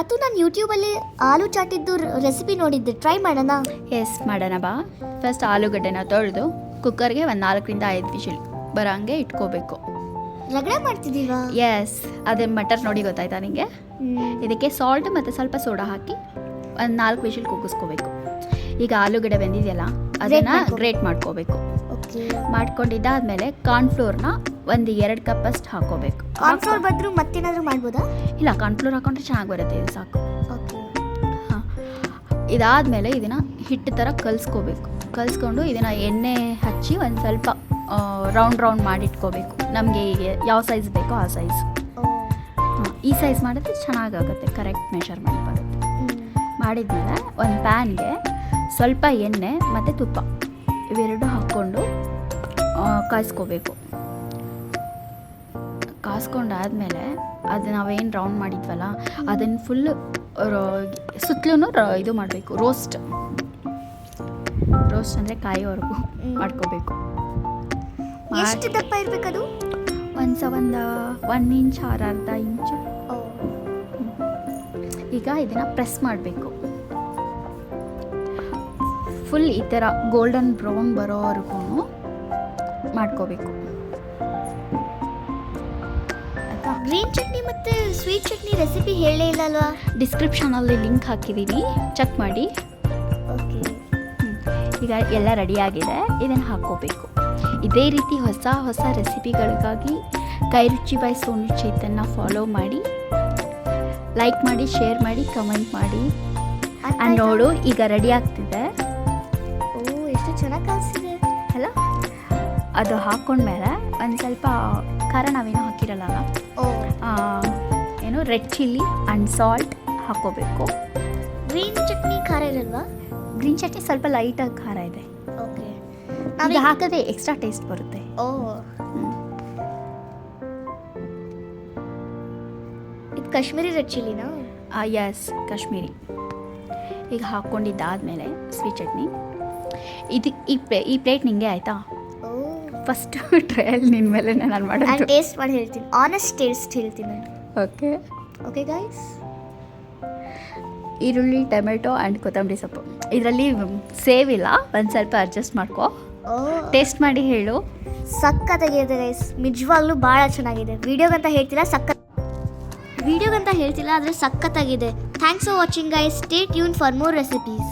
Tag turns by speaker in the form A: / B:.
A: ಅದು ನಾನು ಯೂಟ್ಯೂಬಲ್ಲಿ ಆಲೂ ಚಾಟಿದ್ದು ರೆಸಿಪಿ ನೋಡಿದ್ದೆ. ಟ್ರೈ ಮಾಡೋಣ.
B: ಎಸ್ ಮಾಡೋಣ ಬಾ. ಫಸ್ಟ್ ಆಲೂಗಡ್ಡೆನ ತೊಳೆದು ಕುಕ್ಕರ್ಗೆ ಒಂದು ನಾಲ್ಕರಿಂದ ಐದು ವಿಷಲ್ ಬರೋಂಗೆ ಇಟ್ಕೋಬೇಕು.
A: ರಗಡೆ ಮಾಡ್ತಿದ್ದೀವಾ?
B: ಎಸ್ ಅದೇ ಮಟರ್ ನೋಡಿ ಗೊತ್ತಾಯ್ತಾ ನಿಮಗೆ ಇದಕ್ಕೆ ಸಾಲ್ಟ್ ಮತ್ತು ಸ್ವಲ್ಪ ಸೋಡಾ ಹಾಕಿ ಒಂದು ನಾಲ್ಕು ವಿಷಲ್ ಕುಗ್ಗಿಸ್ಕೋಬೇಕು. ಈಗ ಆಲೂಗಡ್ಡೆ ಬೆಂದಿದೆಯಲ್ಲ ಅದನ್ನು ಗ್ರೇಟ್ ಮಾಡ್ಕೋಬೇಕು.
A: ಓಕೆ
B: ಮಾಡ್ಕೊಂಡಿದ್ದಾದ್ಮೇಲೆ ಕಾರ್ನ್ಫ್ಲೋರ್ನ ಒಂದು ಎರಡು ಕಪ್ಪಷ್ಟು ಹಾಕೋಬೇಕು.
A: ಕಾರ್ನ್ಫ್ಲೋರ್ ಬದಲು ಮತ್ತೇನಾದರೂ ಮಾಡ್ಬೋದಾ?
B: ಇಲ್ಲ ಕಾರ್ನ್ಫ್ಲೋರ್ ಹಾಕೊಂಡ್ರೆ ಚೆನ್ನಾಗಿ ಬರುತ್ತೆ ಇದು ಸಾಕು. ಹಾಂ. ಇದಾದಮೇಲೆ ಇದನ್ನು ಹಿಟ್ಟು ಥರ ಕಲಿಸ್ಕೋಬೇಕು. ಕಲಿಸ್ಕೊಂಡು ಇದನ್ನು ಎಣ್ಣೆ ಹಚ್ಚಿ ಒಂದು ಸ್ವಲ್ಪ ರೌಂಡ್ ರೌಂಡ್ ಮಾಡಿಟ್ಕೋಬೇಕು. ನಮಗೆ ಯಾವ ಸೈಜ್ ಬೇಕೋ ಆ ಸೈಜ್ ಈ ಸೈಜ್ ಮಾಡಿದ್ರೆ ಚೆನ್ನಾಗಾಗುತ್ತೆ ಕರೆಕ್ಟ್ ಮೆಷರ್ಮೆಂಟ್ ಬರುತ್ತೆ. ಮಾಡಿದ್ಮೇಲೆ ಒಂದು ಪ್ಯಾನ್ಗೆ ಸ್ವಲ್ಪ ಎಣ್ಣೆ ಮತ್ತು ತುಪ್ಪ. ಇವೆರಡು ಹಾಕ್ಕೊಂಡು ಕಾಯಿಸ್ಕೋಬೇಕು. ಕಾಸ್ಕೊಂಡಾದ್ಮೇಲೆ ಅದು ನಾವೇನು ರೌಂಡ್ ಮಾಡಿದ್ವಲ್ಲ ಅದನ್ನು ಫುಲ್ ಸುತ್ತಲೂ ಇದು ಮಾಡಬೇಕು ರೋಸ್ಟ್ ರೋಸ್ಟ್ ಅಂದರೆ ಕಾಯೋವರೆಗೂ ಮಾಡ್ಕೋಬೇಕು.
A: ಎಷ್ಟು ದಪ್ಪ ಇರಬೇಕದು?
B: ಒಂದು ಸ ಒಂದು ಒನ್ ಇಂಚ್ ಆರ್ ಅರ್ಧ ಇಂಚು ಈಗ ಇದನ್ನು ಪ್ರೆಸ್ ಮಾಡಬೇಕು. ಫುಲ್ ಈ ಥರ ಗೋಲ್ಡನ್ ಬ್ರೌನ್ ಬರೋವರೆಗೂ ಮಾಡ್ಕೋಬೇಕು.
A: ಗ್ರೀನ್ ಚಟ್ನಿ ಮತ್ತೆ ಸ್ವೀಟ್ ಚಟ್ನಿ ರೆಸಿಪಿ ಹೇಳೇ ಇಲ್ಲ ಅಲ್ವಾ?
B: ಡಿಸ್ಕ್ರಿಪ್ಷನಲ್ಲಿ ಲಿಂಕ್ ಹಾಕಿದ್ದೀನಿ ಚೆಕ್ ಮಾಡಿ.
A: ಓಕೆ
B: ಈಗ ಎಲ್ಲ ರೆಡಿಯಾಗಿದೆ ಇದನ್ನು ಹಾಕ್ಕೋಬೇಕು. ಇದೇ ರೀತಿ ಹೊಸ ಹೊಸ ರೆಸಿಪಿಗಳಿಗಾಗಿ ಕೈ ರುಚಿ ಬೈ ಸೋನು ಚೇತನ್ನ ಫಾಲೋ ಮಾಡಿ. ಲೈಕ್ ಮಾಡಿ ಶೇರ್ ಮಾಡಿ ಕಮೆಂಟ್ ಮಾಡಿ. ಆ್ಯಂಡ್ ನೋಡು ಈಗ ರೆಡಿ ಆಗ್ತಿದೆ.
A: ಓ ಎಷ್ಟು ಚೆನ್ನಾಗಿ
B: ಅದು ಹಾಕ್ಕೊಂಡ್ಮೇಲೆ ಒಂದು ಸ್ವಲ್ಪ ಖಾರ ನಾವೇನೋ ಹಾಕಿರಲ್ಲ ಏನು ರೆಡ್ ಚಿಲ್ಲಿ ಆ್ಯಂಡ್ ಸಾಲ್ಟ್ ಹಾಕೋಬೇಕು
A: ಗ್ರೀನ್ ಚಟ್ನಿ ಖಾರ ಇರಲ್ವಾ?
B: ಗ್ರೀನ್ ಚಟ್ನಿ ಸ್ವಲ್ಪ ಲೈಟಾಗಿ ಖಾರ ಇದೆ.
A: ಓಕೆ.
B: ನಾವು ಹಾಕಿದ್ರೆ ಎಕ್ಸ್ಟ್ರಾ ಟೇಸ್ಟ್ ಬರುತ್ತೆ.
A: ಓ. ಇದು ಕಾಶ್ಮೀರಿ ರೆಡ್ ಚಿಲ್ಲಿನಾ?
B: ಎಸ್ ಕಾಶ್ಮೀರಿ. ಈಗ ಹಾಕ್ಕೊಂಡಿದ್ದಾದಮೇಲೆ ಸ್ವೀಟ್ ಚಟ್ನಿ. ಇದು ಈ ಪ್ಲೇ ಈ ಪ್ಲೇಟ್ ನಿಂಗೆ ಆಯಿತಾ? ಫಸ್ಟ್ ಟ್ರಯಲ್ ನಿನ್ನ ಮೇಲೆ ನಾನು
A: ನಾನು
B: ಮಾಡೋದು.
A: ಟೇಸ್ಟ್ ಮಾಡಿ ಹೇಳ್ತೀನಿ. ಆನೆಸ್ಟ್ ಟೇಸ್ಟ್ ಹೇಳ್ತೀನಿ ನಾನು.
B: ಓಕೆ
A: ಓಕೆ ಗಾಯ್ಸ್
B: ಈರುಳ್ಳಿ ಟೊಮೆಟೊ ಆ್ಯಂಡ್ ಕೊತ್ತಂಬರಿ ಸೊಪ್ಪು. ಇದರಲ್ಲಿ ಸೇವ್ ಇಲ್ಲ. ಒಂದು ಸ್ವಲ್ಪ ಅಡ್ಜಸ್ಟ್ ಮಾಡ್ಕೊ.
A: ಓ.
B: ಟೇಸ್ಟ್ ಮಾಡಿ ಹೇಳು.
A: ಸಕ್ಕತ್ತಾಗಿದೆ ಗೈಸ್ ನಿಜವಾಗ್ಲೂ ಭಾಳ ಚೆನ್ನಾಗಿದೆ. ವಿಡಿಯೋಗಂತ ಹೇಳ್ತಿಲ್ಲ ಸಕ್ಕ ವಿಡಿಯೋಗಂತ ಹೇಳ್ತಿಲ್ಲ ಆದರೆ ಸಕ್ಕತ್ತಾಗಿದೆ thanks for watching guys stay tune for more recipes